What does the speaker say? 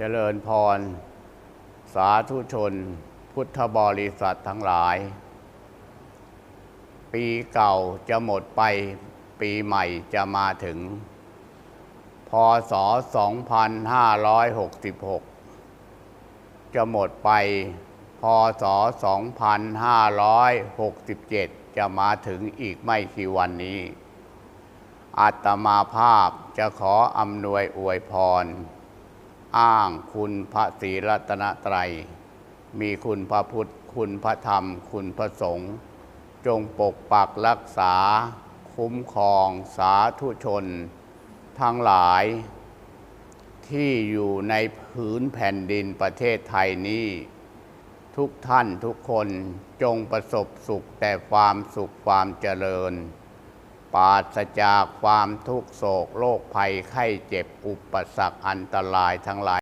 เจริญพร สาธุชน พุทธบริษัททั้งหลาย ปีเก่าจะหมดไป ปีใหม่จะมาถึง พศ 2566 จะหมดไป พศ 2567 จะมาถึงอีกไม่กี่วันนี้ อาตมาภาพจะขออำนวยอวยพร อ้างคุณพระศรีรัตนตรัย มีคุณพระพุทธ คุณพระธรรม คุณพระสงฆ์จงปกปักรักษา คุ้มครองสาธุชน ทั้งหลาย ที่อยู่ในผืนแผ่นดินประเทศไทยนี้ ทุกท่านทุกคนจงประสบสุขแต่ความสุขความเจริญ ปราศจากความทุกโศกโรคภัยไข้เจ็บอุปสรรคอันตรายทั้งหลาย